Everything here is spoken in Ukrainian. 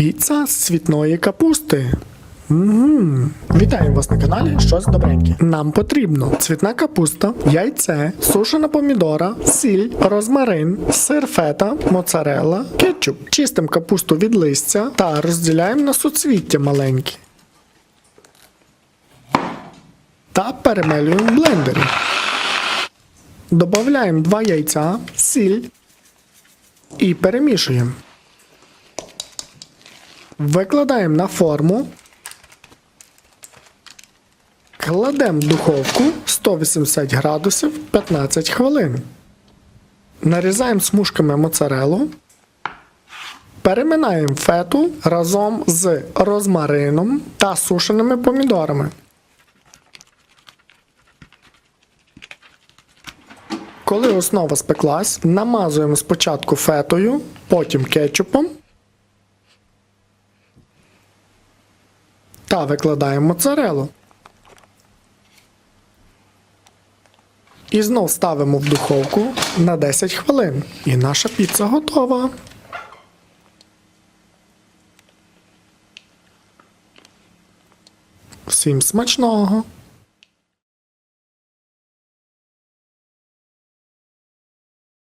Піца з цвітної капусти. Мгм. Вітаємо вас на каналі Щось добреньке. Нам потрібно цвітна капуста, яйце, сушена помідора, сіль, розмарин, сир фета, моцарелла, кетчуп. Чистимо капусту від листя та розділяємо на суцвіття маленькі. Та перемелюємо в блендері. Добавляємо 2 яйця, сіль і перемішуємо. Викладаємо на форму. Кладемо в духовку 180 градусів 15 хвилин. Нарізаємо смужками моцарелу. Переминаємо фету разом з розмарином та сушеними помідорами. Коли основа спеклась, намазуємо спочатку фетою, потім кетчупом та викладаємо моцарелу. І знов ставимо в духовку на 10 хвилин. І наша піца готова. Всім смачного!